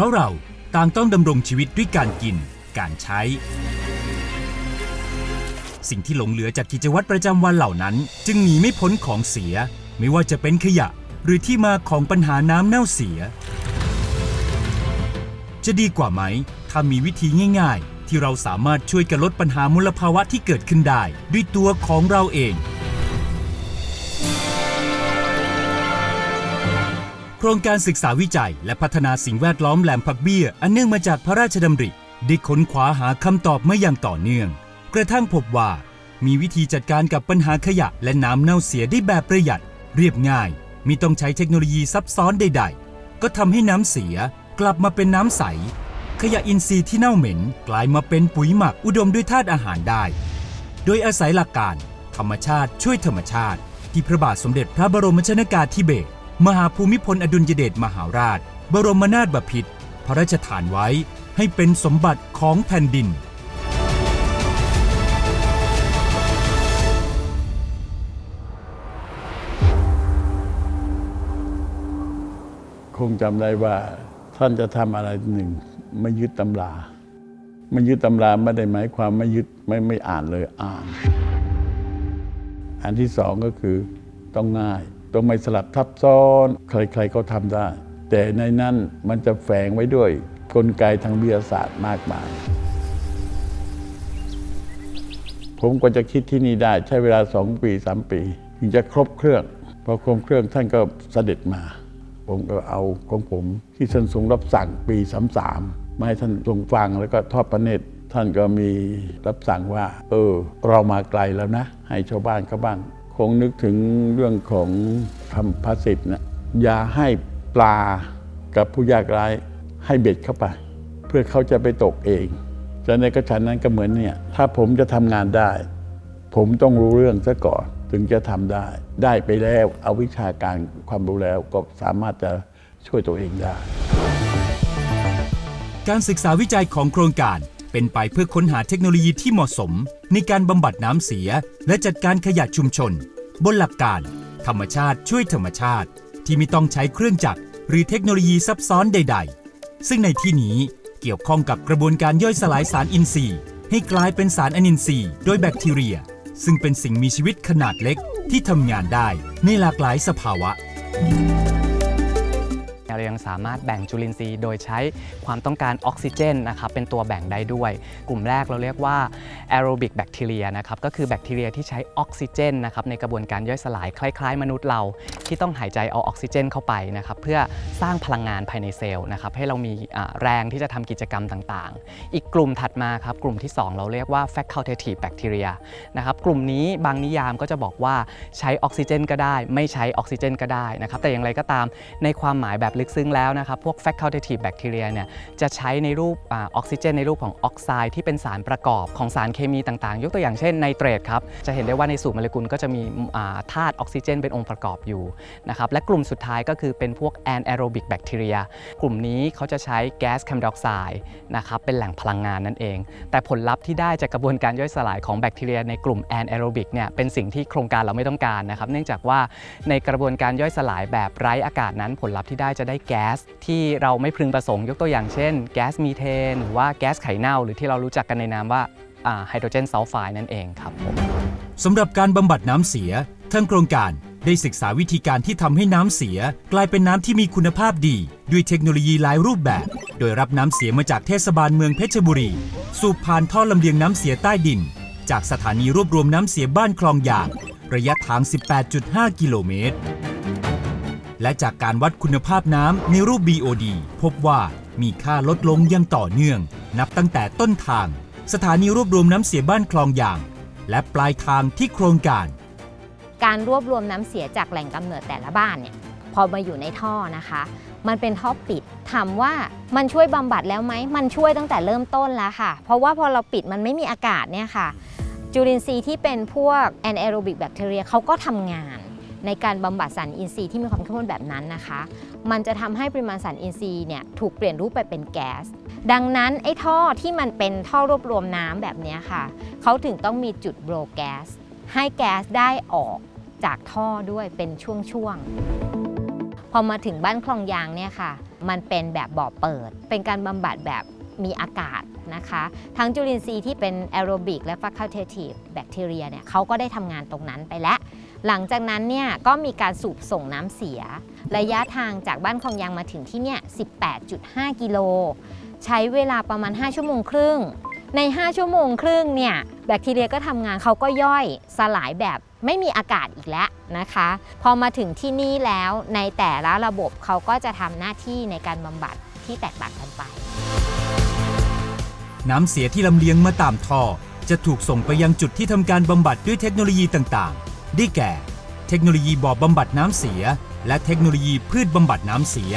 ราะเราต่างต้องดำรงชีวิตด้วยการกิน การใช้ สิ่งที่หลงเหลือจากกิจวัตรประจำวันเหล่านั้น จึงหนีไม่พ้นของเสีย ไม่ว่าจะเป็นขยะ หรือที่มาของปัญหาน้ำเน่าเสีย จะดีกว่าไหม ถ้ามีวิธีง่าย ๆ ที่เราสามารถช่วยกันลดปัญหามลภาวะที่เกิดขึ้นได้ ด้วยตัวของเราเอง โครงการศึกษาวิจัย และพัฒนาสิ่งแวดล้อมแหลมพักเบี้ย อันเนื่องมาจากพระราชดำริได้ค้นคว้าหาคำตอบมาอย่างต่อเนื่อง กระทั่งพบว่า มีวิธีจัดการกับปัญหาขยะและน้ำเน่าเสียได้แบบประหยัด เรียบง่ายมิต้องใช้เทคโนโลยีซับซ้อนใด ๆ ก็ทำให้น้ำเสียกลับมาเป็นน้ำใส ขยะอินทรีย์ที่เน่าเหม็น กลายมาเป็นปุ๋ยหมักอุดมด้วยธาตุอาหารได้ โดยอาศัยหลักการ ธรรมชาติช่วยธรรมชาติ ที่พระบาทสมเด็จพระบรมชนากาธิเบศร มหาภูมิพลอดุลยเดชมหาราช บรมนาถบพิตรพระราชทานไว้ให้เป็นสมบัติของแผ่นดิน คงจำได้ว่าท่านจะทำอะไรหนึ่งไม่ยึดตำราไม่ยึดตำราไม่ได้หมายความไม่ยึดไม่ไม่อ่านเลยอ่าน อันที่สองก็คือต้องง่าย ต้องไม่สลับทับซ้อน ใครๆก็ทำได้ แต่ในนั้นมันจะแฝงไว้ด้วยกลไกทางวิทยาศาสตร์มากมาย ผมก็จะคิดที่นี่ได้ใช้เวลาสองปีสามปีถึงจะครบเครื่องพอครบเครื่องท่านก็เสด็จมา ผมก็เอาของผมที่ท่านทรงรับสั่งปีสามสามมาให้ท่านทรงฟังแล้วก็ทอดพระเนตรท่านก็มีรับสั่งว่า เออ เรามาไกลแล้วนะ ให้ชาวบ้านเขาบ้าง งนึกถึงเรื่องของคำภาษิตนะอย่าให้ปลากับผู้ยากไร้ให้เบ็ดเข้าไป เพื่อเขาจะไปตกเองจะในกระชันนั้นก็เหมือนเนี่ย ถ้าผมจะทำงานได้ ผมต้องรู้เรื่องซะก่อนถึงจะทำได้ ได้ไปแล้วเอาวิชาการความรู้แล้วก็สามารถจะช่วยตัวเองได้ การศึกษาวิจัยของโครงการ เป็นไปเพื่อค้นหาเทคโนโลยีที่เหมาะสม ในการบำบัดน้ำเสีย และจัดการขยะชุมชน บนหลักการ ธรรมชาติช่วยธรรมชาติ ที่ไม่ต้องใช้เครื่องจักรหรือเทคโนโลยีซับซ้อนใด ๆ ซึ่งในที่นี้เกี่ยวข้องกับกระบวนการย่อยสลายสารอินทรีย์ ให้กลายเป็นสารอนินทรีย์ โดยแบคทีเรีย ซึ่งเป็นสิ่งมีชีวิตขนาดเล็กที่ทำงานได้ในหลากหลายสภาวะ เรายังสามารถแบ่งจุลินทรีย์ โดยใช้ความต้องการออกซิเจนนะครับเป็นตัวแบ่งได้ด้วย กลุ่มแรกเราเรียกว่าแอโรบิกแบคทีเรียนะครับก็คือแบคทีเรียที่ใช้ออกซิเจนนะครับในกระบวนการย่อยสลายคล้าย ๆ มนุษย์เราที่ต้องหายใจเอาออกซิเจน เข้าไปนะครับเพื่อสร้างพลังงานภายในเซลล์นะครับให้เรามีแรงที่จะทำกิจกรรมต่างๆ อีกกลุ่มถัดมาครับกลุ่มที่ 2 เราเรียกว่า facultative bacteria นะครับกลุ่มนี้บางนิยามก็จะบอกว่าใช้ออกซิเจน ก็ได้ ไม่ใช้ออกซิเจน ก็ได้นะครับแต่อย่างไรก็ตามในความหมายแบบลึกซึ้งแล้วนะครับ พวก facultative bacteria เนี่ยจะใช้ในรูปออกซิเจนในรูปของออกไซด์ที่เป็นสารประกอบของสารเคมีต่างๆ ยกตัวอย่างเช่นไนเตรตครับ จะเห็นได้ว่าในสูตรโมเลกุลก็จะมีธาตุออกซิเจนเป็นองค์ประกอบอยู่นะครับ และกลุ่มสุดท้ายก็คือเป็นพวก anaerobic bacteria กลุ่มนี้เขาจะใช้แก๊สคาร์บอนไดออกไซด์นะครับเป็นแหล่งพลังงานนั่นเอง แต่ผลลัพธ์ที่ได้จากกระบวนการย่อยสลายของแบคทีเรียในกลุ่ม anaerobic เนี่ยเป็นสิ่งที่โครงการเราไม่ต้องการนะครับ เนื่องจากว่าในกระบวนการย่อยสลายแบบไร้อากาศนั้นผลลัพธ์ที่ได้จะได้แก๊สที่เราไม่พึงประสงค์ยกตัวอย่างเช่น แก๊สมีเทน หรือว่าแก๊สไข่เน่า หรือที่เรารู้จักกันในนามว่าไฮโดรเจนซัลไฟด์นั่นเองครับผมสำหรับการบำบัดน้ำเสียทางโครงการได้ศึกษาวิธีการที่ทำให้น้ำเสีย กลายเป็นน้ำที่มีคุณภาพดี ด้วยเทคโนโลยีหลายรูปแบบ โดยรับน้ำเสียมาจากเทศบาลเมืองเพชรบุรี สูบผ่านท่อลำเลียงน้ำเสียใต้ดิน จากสถานีรวบรวมน้ำเสียบ้านคลองยาง ระยะทาง 18.5 กิโลเมตร และจากการวัดคุณภาพน้ำในรูป BOD พบว่ามีค่าลดลงอยังต่อเนื่อง นับตั้งแต่ต้นทาง สถานีรวบรวมน้ำเสียบ้านคลองยาง และปลายทางที่โครงการ การรวบรวมน้ำเสียจากแหล่งกำเนิดแต่ละบ้านเนี่ยพอมาอยู่ในท่อนะคะ มันเป็นท่อปิดถามว่ามันช่วยบำบัดแล้วไหม มันช่วยตั้งแต่เริ่มต้นแล้วค่ะ เพราะว่าพอเราปิดมันไม่มีอากาศเนี่ยค่ะ จุลินทรีย์ที่เป็นพวกแอนแอโรบิกแบคทีเรียเขาก็ทำงาน ในการบำบัดสารอินทรีย์ที่มีความเข้มข้นแบบนั้นนะคะ มันจะทำให้ปริมาณสารอินทรีย์เนี่ยถูกเปลี่ยนรูปไปเป็นแก๊ส ดังนั้นไอ้ท่อที่มันเป็นท่อรวบรวมน้ำแบบนี้ค่ะ เขาถึงต้องมีจุดโบรแก๊สให้แก๊สได้ออกจากท่อด้วยเป็นช่วงๆ พอมาถึงบ้านคลองยางเนี่ยค่ะ มันเป็นแบบบ่อเปิด เป็นการบำบัดแบบมีอากาศนะคะ ทั้งจุลินทรีย์ที่เป็นแอโรบิกและ facultative แบคทีเรียเนี่ยเขาก็ได้ทำงานตรงนั้นไปแล้ว หลังจากนั้นเนี่ยก็มีการสูบส่งน้ำเสีย ระยะทางจากบ้านคลองยางมาถึงที่เนี่ย 18.5 กิโล ใช้เวลาประมาณ 5 ชั่วโมงครึ่ง ใน 5 ชั่วโมงครึ่งเนี่ยแบคทีเรียก็ทำงานเขาก็ย่อยสลายแบบไม่มีอากาศอีกแล้วนะคะ พอมาถึงที่นี่แล้วในแต่ละระบบเขาก็จะทำหน้าที่ในการบำบัดที่แตกต่างกันไป น้ำเสียที่ลำเลียงมาตามท่อจะถูกส่งไปยังจุดที่ทำการบำบัดด้วยเทคโนโลยีต่างๆ ได้แก่ เทคโนโลยีบ่อบำบัดน้ำเสีย และเทคโนโลยีพืชบำบัดน้ำเสีย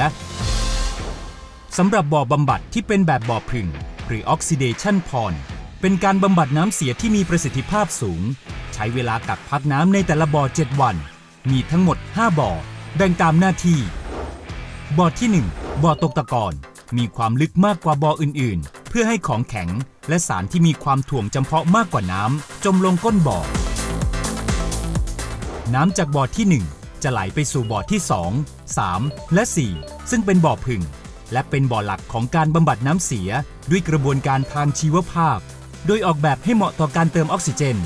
สำหรับบ่อบำบัดที่เป็นแบบบ่อผึ่ง หรือ oxidation pond เป็นการบำบัดน้ำเสียที่มีประสิทธิภาพสูง ใช้เวลากักพักน้ำในแต่ละบ่อ 7 วัน มีทั้งหมด 5 บ่อ แบ่งตามหน้าที่ บ่อที่ 1 บ่อตกตะกอนมีความลึกมากกว่าบ่ออื่น ๆ เพื่อให้ของแข็ง และสารที่มีความถ่วงจำเพาะมากกว่าน้ำจมลงก้นบ่อ น้ำจากบ่อที่ 1 จะไหลไปสู่บ่อที่ 2 3 และ 4 ซึ่งเป็นบ่อผึ่ง และเป็นบ่อหลักของการบำบัดน้ำเสียด้วยกระบวนการทางชีวภาพ โดยออกแบบให้เหมาะต่อการเติมออกซิเจน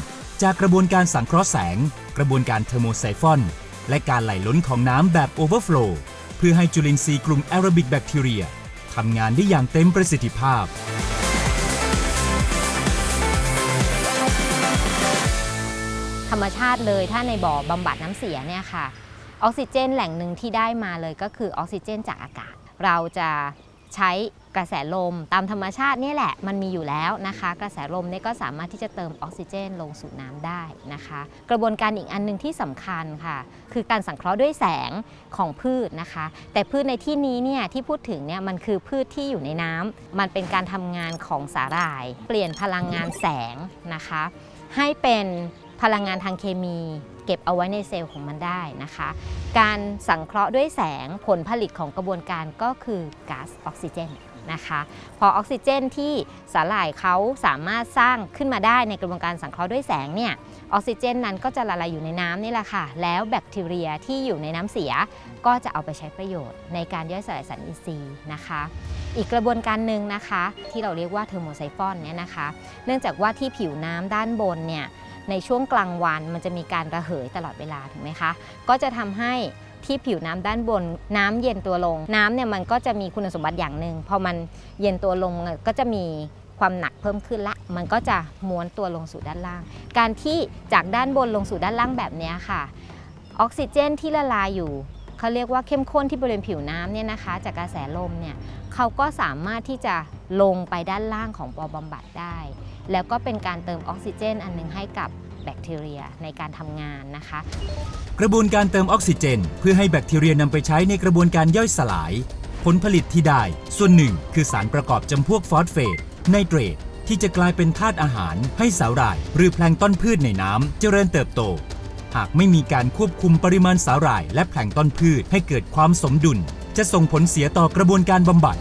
จากกระบวนการสังเคราะห์แสง กระบวนการเทอร์โมไซฟอน และการไหลล้นของน้ำแบบโอเวอร์ฟลูเพื่อให้จุลินทรีย์กลุ่มแอโรบิกแบคทีเรียทำงานได้อย่างเต็มประสิทธิภาพ รรมชาติเลย ถ้าในบ่อบำบัดน้ำเสียเนี่ยค่ะ ออกซิเจนแหล่งหนึ่งที่ได้มาเลยก็คือออกซิเจนจากอากาศ เราจะใช้กระแสลมตามธรรมชาตินี่แหละมันมีอยู่แล้วนะคะ กระแสลมเนี่ยก็สามารถที่จะเติมออกซิเจนลงสู่น้ำได้นะคะ กระบวนการอีกอันหนึงที่สำคัญค่ะ คือการสังเคราะห์ด้วยแสงของพืชนะคะ แต่พืชในที่นี้เนี่ยที่พูดถึงเนี่ยมันคือพืชที่อยู่ในน้ำมันเป็นการทำงานของสาหร่าย เปลี่ยนพลังงานแสงนะคะ ให้เป็น พลังงานทางเคมีเก็บเอาไว้ในเซลล์ของมันได้นะคะ การสังเคราะห์ด้วยแสงผลผลิตของกระบวนการก็คือก๊าซออกซิเจนนะคะพอออกซิเจนที่สาหร่ายเขาสามารถสร้างขึ้นมาได้ในกระบวนการสังเคราะห์ด้วยแสงเนี่ยออกซิเจนนั้นก็จะละลายอยู่ในน้ำนี่แหละค่ะ แล้วแบคทีเรียที่อยู่ในน้ำเสียก็จะเอาไปใช้ประโยชน์ในการย่อยสลายสารอินทรีย์นะคะ อีกกระบวนการหนึ่งนะคะ ที่เราเรียกว่าเทอร์โมไซฟอนเนี่ยนะคะ เนื่องจากว่าที่ผิวน้ำด้านบนเนี่ย ในช่วงกลางวันมันจะมีการระเหยตลอดเวลาถูกไหมคะ ก็จะทำให้ที่ผิวน้ำด้านบนน้ำเย็นตัวลง น้ำเนี่ยมันก็จะมีคุณสมบัติอย่างหนึ่งพอมันเย็นตัวลงก็จะมีความหนักเพิ่มขึ้นละ มันก็จะม้วนตัวลงสู่ด้านล่าง การที่จากด้านบนลงสู่ด้านล่างแบบนี้ค่ะ ออกซิเจนที่ละลายอยู่เขาเรียกว่าเข้มข้นที่บริเวณผิวน้ำเนี่ยนะคะ จากกระแสลมเนี่ยเขาก็สามารถที่จะลงไปด้านล่างของปอบำบัดได้ แล้วก็เป็นการเติมออกซิเจน อันหนึงให้กับแบคทีเรียในการทำงานนะคะ กระบวนการเติมออกซิเจน เพื่อให้แบคทีเรียนำไปใช้ในกระบวนการย่อยสลาย ผลผลิตที่ได้ ส่วนหนึ่ง คือสารประกอบจำพวกฟอสเฟตไนเตรตที่จะกลายเป็นธาตุอาหารให้สาหร่าย หรือแพลงต้นพืชในน้ำเจริญเติบโต หากไม่มีการควบคุมปริมาณสาหร่าย และแพลงต้นพืชให้เกิดความสมดุล จะส่งผลเสียต่อกระบวนการบำบัด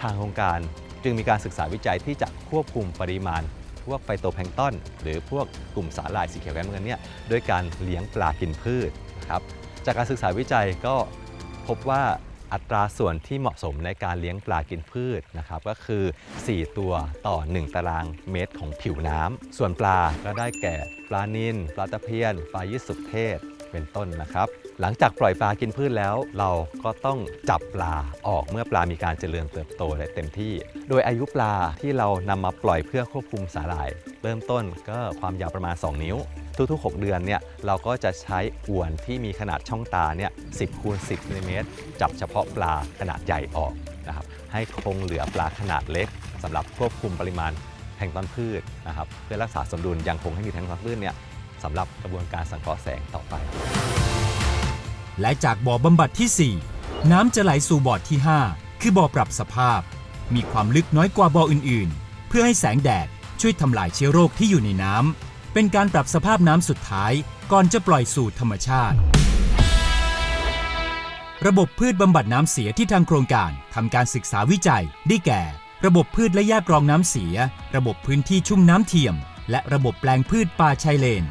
ทางโครงการ จึงมีการศึกษาวิจัยที่จะควบคุมปริมาณ พวกไฟโตแพลงก์ตอนหรือพวกกลุ่มสาหร่ายสีเขียวแก้มเงินเนี่ยด้วยการเลี้ยงปลากินพืชนะครับจากการศึกษาวิจัยก็พบว่าอัตราส่วนที่เหมาะสมในการเลี้ยงปลากินพืชนะครับก็คือ 4 ตัวต่อ 1 ตารางเมตรของผิวน้ำส่วนปลาก็ได้แก่ปลานิลปลาตะเพียน ปลายี่สุกเทศ เป็นต้นนะครับ หลังจากปล่อยปลากินพืชแล้ว เราก็ต้องจับปลาออกเมื่อปลามีการเจริญเติบโตได้เต็มที่ โดยอายุปลาที่เรานำมาปล่อยเพื่อควบคุมสาหร่าย เริ่มต้นก็ความยาวประมาณ 2 นิ้ว ทุกๆ 6 เดือนเนี่ยเราก็จะใช้อวนที่มีขนาดช่องตาเนี่ย10คูณ10มิลลิเมตรจับเฉพาะปลาขนาดใหญ่ออกนะครับให้คงเหลือปลาขนาดเล็กสำหรับควบคุมปริมาณแพลงต้นพืชนะครับเพื่อรักษาสมดุลยังคงให้มีแพลงต้นพืชเนี่ย สำหรับกระบวนการสังเคราะห์แสงต่อไป และจากบ่อบำบัดที่ 4 น้ำจะไหลสู่บ่อที่ 5 คือบ่อปรับสภาพ มีความลึกน้อยกว่าบ่ออื่นๆ เพื่อให้แสงแดดช่วยทำลายเชื้อโรคที่อยู่ในน้ำเป็นการปรับสภาพน้ำสุดท้ายก่อนจะปล่อยสู่ธรรมชาติ ระบบพืชบำบัดน้ำเสียที่ทางโครงการทำการศึกษาวิจัยได้แก่ ระบบพืชและหญ้ากรองน้ำเสีย ระบบพื้นที่ชุ่มน้ำเทียม และระบบแปลงพืชป่าชายเลน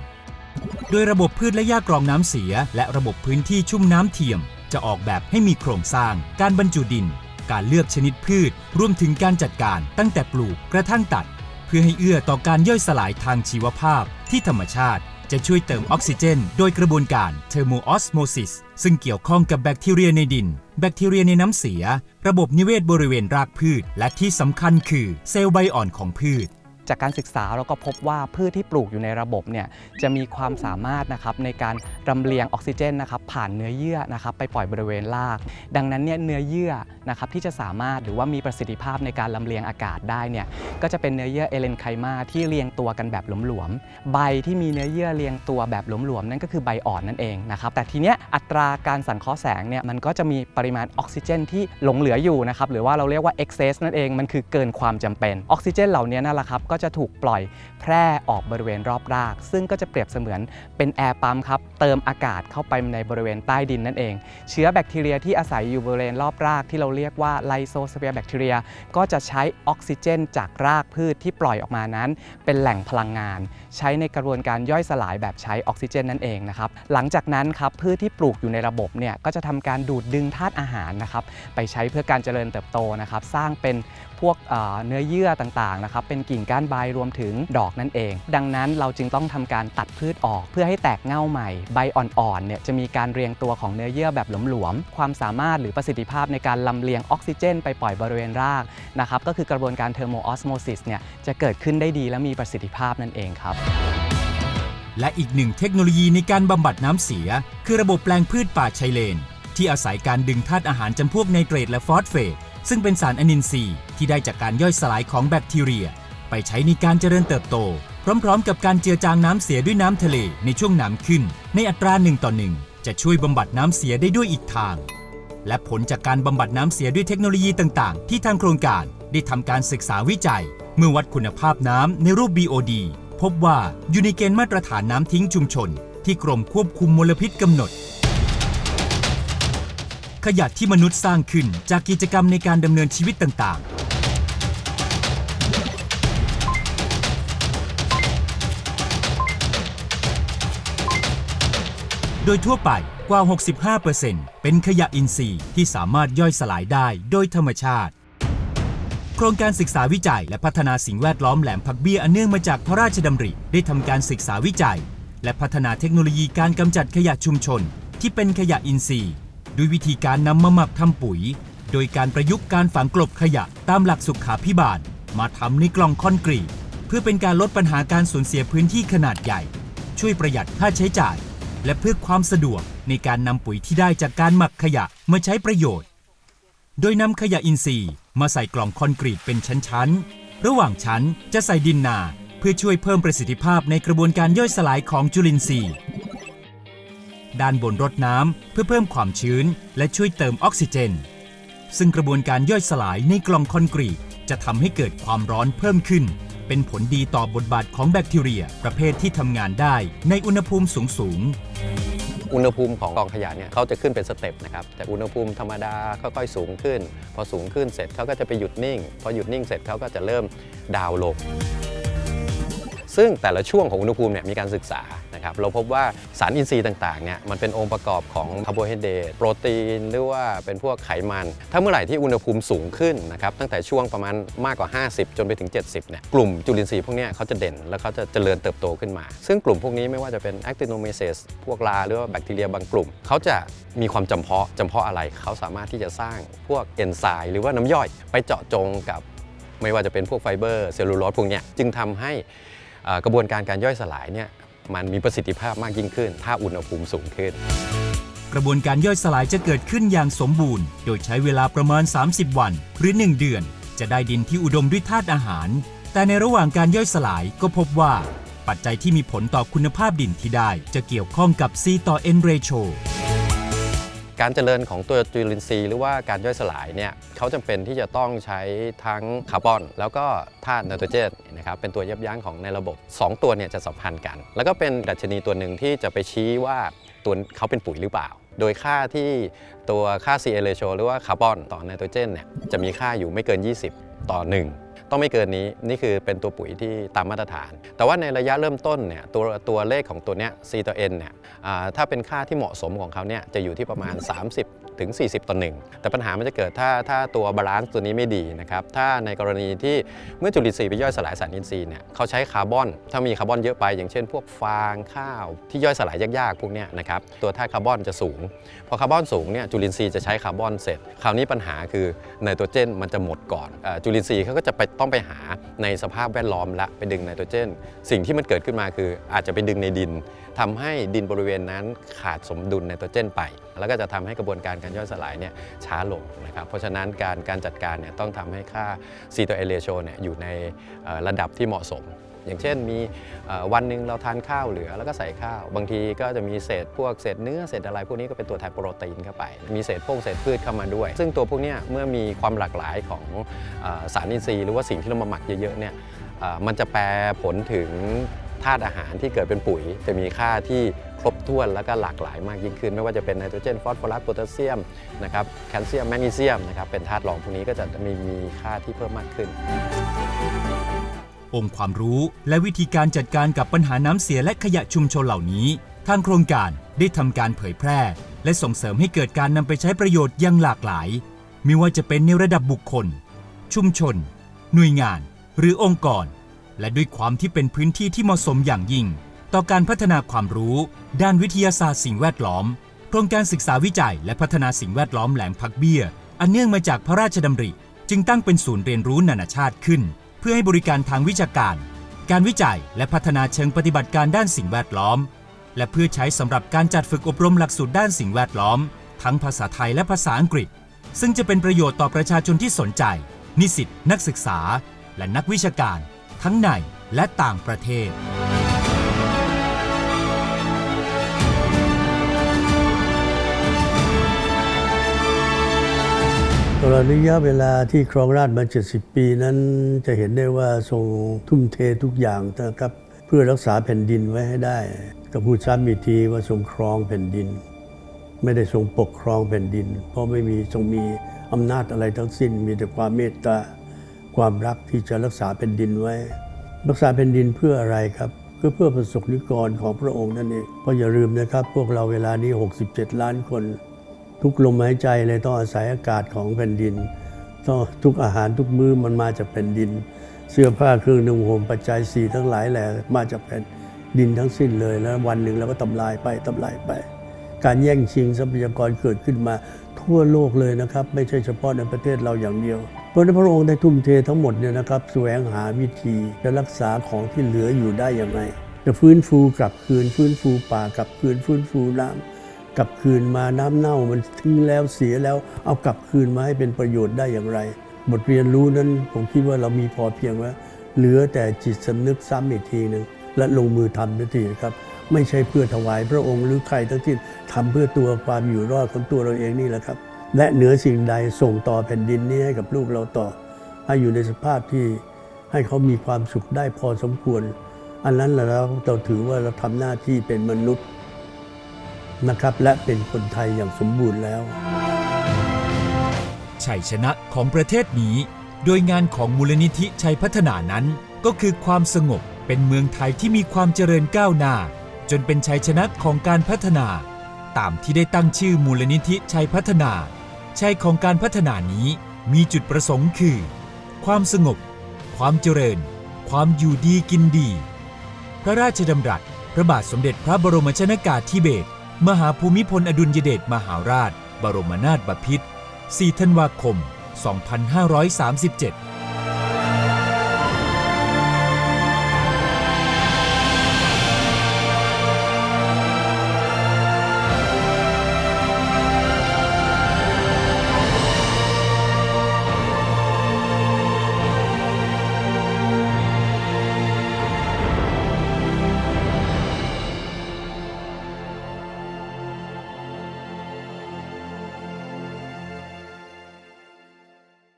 โดยระบบพืชและหญ้ากรองน้ำเสีย และระบบพื้นที่ชุ่มน้ำเทียม จะออกแบบให้มีโครงสร้าง การบรรจุดิน การเลือกชนิดพืช รวมถึงการจัดการตั้งแต่ปลูกกระทั่งตัด เพื่อให้เอื้อต่อการย่อยสลายทางชีวภาพ ที่ธรรมชาติ จะช่วยเติมออกซิเจน โดยกระบวนการเทอร์โมออสโมซิสซึ่งเกี่ยวข้องกับแบคทีเรียในดิน แบคทีเรียในน้ำเสีย ระบบนิเวศบริเวณรากพืช และที่สำคัญคือเซลล์ใบอ่อนของพืช จากการศึกษาเราก็พบว่าพืชที่ปลูกอยู่ในระบบเนี่ยจะมีความสามารถนะครับในการรำเลียงออกซิเจนนะครับผ่านเนื้อเยื่อนะครับไปปล่อยบริเวณราก ดังนั้นเนี่ยเนื้อเยื่อนะครับที่จะสามารถหรือว่ามีประสิทธิภาพในการลำเลียงอากาศได้เนี่ยก็จะเป็นเนื้อเยื่อเอเลนไคมาที่เรียงตัวกันแบบหลวมๆใบที่มีเนื้อเยื่อเรียงตัวแบบหลวมๆนั่นก็คือใบอ่อนนั่นเองนะครับแต่ทีเนี้ยอัตราการสังเคราะห์แสงเนี่ยมันก็จะมีปริมาณออกซิเจน ที่หลงเหลืออยู่นะครับหรือว่าเราเรียกว่า excess นั่นเองมันคือเกินความจำเป็นออกซิเจนเหล่านี้นั่นแหละครับก็จะถูกปล่อยแพร่ออกบริเวณรอบราก ซึ่งก็จะเปรียบเสมือนเป็นแอร์ปั๊มครับเติมอากาศเข้าไปในบริเวณใต้ดินนั่นเอง เชื้อแบคทีเรียที่อาศัยอยู่บริเวณรอบรากที่เราเรียกว่าไลโซสเปียร์แบคทีเรียก็จะใช้ออกซิเจน จากรากพืชที่ปล่อยออกมานั้น เป็นแหล่งพลังงาน ใช้ในกระบวนการย่อยสลายแบบใช้ออกซิเจนนั่นเองนะครับหลังจากนั้นครับพืชที่ปลูกอยู่ในระบบเนี่ยก็จะทำการดูดดึงธาตุอาหารนะครับไปใช้เพื่อการเจริญเติบโตนะครับสร้างเป็น พวกเนื้อเยื่อต่างๆนะครับเป็นกิ่งก้านใบรวมถึงดอกนั่นเอง ดังนั้นเราจึงต้องทำการตัดพืชออก เพื่อให้แตกเง่าใหม่ใบอ่อนๆเนี่ยจะมีการเรียงตัวของเนื้อเยื่อแบบหลวมๆความสามารถหรือประสิทธิภาพในการลำเลียงออกซิเจน ไปปล่อยบริเวณรากนะครับก็คือกระบวนการเทอร์โมออสโมซิสเนี่ยจะเกิดขึ้นได้ดีและมีประสิทธิภาพนั่นเองครับและอีกหนึ่งเทคโนโลยีในการบำบัดน้ำเสีย คือระบบแปลงพืชป่าชายเลน ที่อาศัยการดึงธาตุอาหารจำพวกไนเตรตและฟอสเฟต ซึ่งเป็นสารอนินทรีย์ที่ได้จากการย่อยสลายของแบคทีเรีย ไปใช้ในการเจริญเติบโต พร้อมๆ กับการเจือจางน้ำเสียด้วยน้ำทะเลในช่วงน้ำขึ้น ในอัตราหนึ่งต่อหนึ่งจะช่วยบำบัดน้ำเสียได้ด้วยอีกทาง และผลจากการบำบัดน้ำเสียด้วยเทคโนโลยีต่างๆ ที่ทางโครงการได้ทำการศึกษาวิจัย เมื่อวัดคุณภาพน้ำในรูป BOD พบว่าอยู่ในเกณฑ์มาตรฐานน้ำทิ้งชุมชน ที่กรมควบคุมมลพิษกำหนด ขยะที่มนุษย์สร้างขึ้นจากกิจกรรมในการดำเนินชีวิตต่างๆโดยทั่วไปกว่า 65%เป็นขยะอินทรีย์ที่สามารถย่อยสลายได้โดยธรรมชาติ โครงการศึกษาวิจัยและพัฒนาสิ่งแวดล้อมแหลมพักเบี้ยอันเนื่องมาจากพระราชดำริ ได้ทำการศึกษาวิจัย และพัฒนาเทคโนโลยีการกำจัดขยะชุมชน ที่เป็นขยะอินทรีย์ ด้วยวิธีการนำมาหมักทำปุ๋ย โดยการประยุกต์การฝังกลบขยะตามหลักสุขาพิบาล มาทำในกล่องคอนกรีต เพื่อเป็นการลดปัญหาการสูญเสียพื้นที่ขนาดใหญ่ ช่วยประหยัดค่าใช้จ่าย และเพื่อความสะดวกในการนำปุ๋ยที่ได้จากการหมักขยะมาใช้ประโยชน์ โดยนำขยะอินทรีย์มาใส่กล่องคอนกรีตเป็นชั้นๆ ระหว่างชั้นจะใส่ดินนา เพื่อช่วยเพิ่มประสิทธิภาพในกระบวนการย่อยสลายของจุลินทรีย์ ด้านบนรดน้ำเพื่อเพิ่มความชื้น และช่วยเติมออกซิเจน ซึ่งกระบวนการย่อยสลายในกล่องคอนกรีต จะทำให้เกิดความร้อนเพิ่มขึ้น เป็นผลดีต่อบทบาทของแบคทีเรีย ประเภทที่ทำงานได้ในอุณหภูมิสูงๆอุณหภูมิของกองขยะเนี่ยเขาจะขึ้นเป็นสเต็ปนะครับจากอุณหภูมิธรรมดาค่อยๆสูงขึ้น พอสูงขึ้นเสร็จเขาก็จะไปหยุดนิ่ง พอหยุดนิ่งเสร็จเขาก็จะเริ่มดาวน์ลงซึ่งแต่ละช่วงของอุณหภูมิเนี่ยมีการศึกษา นะครับเราพบว่าสารอินทรีย์ต่างๆเนี่ยมันเป็นองค์ประกอบของคาร์โบไฮเดรตโปรตีนหรือว่าเป็นพวกไขมัน ถ้าเมื่อไหร่ที่อุณหภูมิสูงขึ้นนะครับตั้งแต่ช่วงประมาณมากกว่า 50 จนไปถึง 70เนี่ยกลุ่มจุลินทรีย์พวกนี้เขาจะเด่นแล้วเขาจะเจริญเติบโตขึ้นมา ซึ่งกลุ่มพวกนี้ไม่ว่าจะเป็น actinomyces พวกลาหรือว่าแบคทีเรียบางกลุ่มเขาจะมีความจำเพาะจำเพาะอะไรเขาสามารถที่จะสร้างพวกเอนไซม์หรือว่าน้ำย่อย ไปเจาะจงกับไม่ว่าจะเป็นพวกไฟเบอร์เซลลูโลสพวกนี้จึงทำให้กระบวนการการย่อยสลายเนี่ย มันมีประสิทธิภาพมากยิ่งขึ้น ถ้าอุณหภูมิสูงขึ้น กระบวนการย่อยสลายจะเกิดขึ้นอย่างสมบูรณ์ โดยใช้เวลาประมาณ 30 วัน หรือ 1 เดือน จะได้ดินที่อุดมด้วยธาตุอาหาร แต่ในระหว่างการย่อยสลายก็พบว่า ปัจจัยที่มีผลต่อคุณภาพดินที่ได้ จะเกี่ยวข้องกับ C ต่อ N ratio การเจริญของตัวจุลินทรีย์หรือว่าการย่อยสลายเนี่ยเขาจำเป็นที่จะต้องใช้ทั้งคาร์บอน แล้วก็ธาตุไนโตรเจนนะครับเป็นตัวยับยั้งของในระบบ 2 ตัวเนี่ยจะสัมพันธ์กัน แล้วก็เป็นดัชนีตัวหนึ่งที่จะไปชี้ว่าตัวเขาเป็นปุ๋ยหรือเปล่า โดยค่าที่ตัวค่า CA ratio หรือว่าคาร์บอนต่อไนโตรเจนเนี่ยจะมีค่าอยู่ไม่เกิน 20 ต่อ 1 ต้องไม่เกินนี้นี่คือเป็นตัวปุ๋ยที่ตามมาตรฐาน แต่ว่าในระยะเริ่มต้นเนี่ยตัวตัวเลขของตัวเนี้ย C ต่อ N เนี่ยถ้าเป็นค่าที่เหมาะสมของเขาเนี่ยจะอยู่ที่ประมาณ ถึง 40 ต่อ 1 แต่ปัญหามันจะเกิดถ้าถ้าตัวบาลานซ์ตัวนี้ไม่ดีนะครับถ้าในกรณีที่เมื่อจุลินทรีย์ไปย่อยสลายสารอินทรีย์เนี่ยเขาใช้คาร์บอน ถ้ามีคาร์บอนเยอะไป อย่างเช่น พวกฟางข้าว ที่ย่อยสลายยากๆพวกเนี้ยนะครับตัวธาตุคาร์บอนจะสูง พอคาร์บอนสูงเนี่ยจุลินทรีย์จะใช้คาร์บอนเสร็จ คราวนี้ปัญหาคือไนโตรเจนมันจะหมดก่อนอจุลินทรีย์เขาก็จะไปต้องไปหาในสภาพแวดล้อมละไปดึงไนโตรเจน สิ่งที่มันเกิดขึ้นมาคือ อาจจะไปดึงในดินทำให้ดินบริเวณนั้นขาดสมดุลไนโตรเจนไป แล้วก็จะทำให้กระบวนการการย่อยสลายเนี่ยช้าลงนะครับเพราะฉะนั้นการการจัดการเนี่ยต้องทำให้ค่า C ตัว A ratio เนี่ยอยู่ในระดับที่เหมาะสม อย่างเช่นมีวันหนึ่งเราทานข้าวเหลือแล้วก็ใส่ข้าว บางทีก็จะมีเศษพวกเศษเนื้อเศษอะไรพวกนี้ก็เป็นตัวแทนโปรตีนเข้าไป มีเศษพวกเศษพืชเข้ามาด้วย ซึ่งตัวพวกนี้เมื่อมีความหลากหลายของอสารอินทรีย์หรือว่าสิ่งที่เรามาหมักเยอะๆเนี่ยมันจะแปรผลถึง ธาตุอาหารที่เกิดเป็นปุ๋ย จะมีค่าที่ครบถ้วนแล้วก็หลากหลายมากยิ่งขึ้น ไม่ว่าจะเป็นไนโตรเจนฟอสฟอรัสโพแทสเซียมนะครับแคลเซียมแมกนีเซียมนะครับเป็นธาตุรองพวกนี้ก็จะมีมีค่าที่เพิ่มมากขึ้น องค์ความรู้และวิธีการจัดการกับปัญหาน้ำเสียและขยะชุมชนเหล่านี้ ทางโครงการได้ทำการเผยแพร่ และส่งเสริมให้เกิดการนำไปใช้ประโยชน์อย่างหลากหลายไม่ว่าจะเป็นในระดับบุคคล ชุมชน หน่วยงาน หรือองค์กร และด้วยความที่เป็นพื้นที่ที่เหมาะสมอย่างยิ่ง ต่อการพัฒนาความรู้ ด้านวิทยาศาสตร์สิ่งแวดล้อมโครงการศึกษาวิจัย และพัฒนาสิ่งแวดล้อมแหลมพักเบี้ย อันเนื่องมาจากพระราชดำริ จึงตั้งเป็นศูนย์เรียนรู้นานาชาติขึ้น เพื่อให้บริการทางวิชาการ การวิจัยและพัฒนาเชิงปฏิบัติการด้านสิ่งแวดล้อม และเพื่อใช้สำหรับการจัดฝึกอบรมหลักสูตรด้านสิ่งแวดล้อม ทั้งภาษาไทยและภาษาอังกฤษ ซึ่งจะเป็นประโยชน์ต่อประชาชนที่สนใจ นิสิตนักศึกษา และนักวิชาการ ทั้งในและต่างประเทศ ตลอดระยะเวลาที่ครองราชมา 70 ปีนั้นจะเห็นได้ว่าทรงทุ่มเททุกอย่างนะครับเพื่อรักษาแผ่นดินไว้ให้ได้ก็พูดซ้ำอีกทีว่าทรงครองแผ่นดิน ไม่ได้ทรงปกครองแผ่นดิน เพราะไม่มีทรงมีอำนาจอะไรทั้งสิ้น มีแต่ความเมตตา ความรักที่จะรักษาแผ่นดินไว้ รักษาแผ่นดินเพื่ออะไรครับก็เพื่อประสบนิกรของพระองค์นั่นเองเพราะอย่าลืมนะครับ พวกเราเวลานี้ 67 ล้านคน ทุกลมหายใจเลยต้องอาศัยอากาศของแผ่นดินต้องทุกอาหารทุกมื้อมันมาจากแผ่นดิน เสื้อผ้าเครื่องนุ่งห่มปัจจัยสี่ทั้งหลายแหละมาจากแผ่นดินทั้งสิ้นเลยแล้ววันหนึ่งเราก็ทำลายไปทำลายไป การแย่งชิงทรัพยากรเกิดขึ้นมาทั่วโลกเลยนะครับ ไม่ใช่เฉพาะในประเทศเราอย่างเดียว เพราะนั้นพระองค์ได้ทุ่มเททั้งหมดเนี่ยนะครับแสวงหาวิธีจะรักษาของที่เหลืออยู่ได้อย่างไรจะฟื้นฟูกลับคืนฟื้นฟูป่ากลับคืนฟื้นฟูน้ำกลับคืนมาน้ำเน่ามันทิ้งแล้วเสียแล้ว เอากลับคืนมาให้เป็นประโยชน์ได้อย่างไร บทเรียนรู้นั้นผมคิดว่าเรามีพอเพียงว่าเหลือแต่จิตสำนึกซ้ำอีกทีหนึ่งและลงมือทำทันทีครับ ไม่ใช่เพื่อถวายพระองค์หรือใครทั้งสิ้นทำเพื่อตัวความอยู่รอดของตัวเราเองนี่แหละครับ และเหนือสิ่งใดส่งต่อแผ่นดินนี้ให้กับลูกเราต่อ ให้อยู่ในสภาพที่ให้เขามีความสุขได้พอสมควร อันนั้นและเราเราถือว่าเราทำหน้าที่เป็นมนุษย์นะครับ และเป็นคนไทยอย่างสมบูรณ์แล้ว ชัยชนะของประเทศนี้ โดยงานของมูลนิธิชัยพัฒนานั้น ก็คือความสงบเป็นเมืองไทยที่มีความเจริญก้าวหน้า จนเป็นชัยชนะของการพัฒนา ตามที่ได้ตั้งชื่อมูลนิธิชัยพัฒนา ชัยของการพัฒนานี้มีจุดประสงค์คือ ความสงบ ความเจริญ ความอยู่ดีกินดี พระราชดำรัส พระบาทสมเด็จพระบรมชนากาธิเบศรมหาภูมิพลอดุลยเดชมหาราช บรมนาถบพิตร 4 ธันวาคม 2537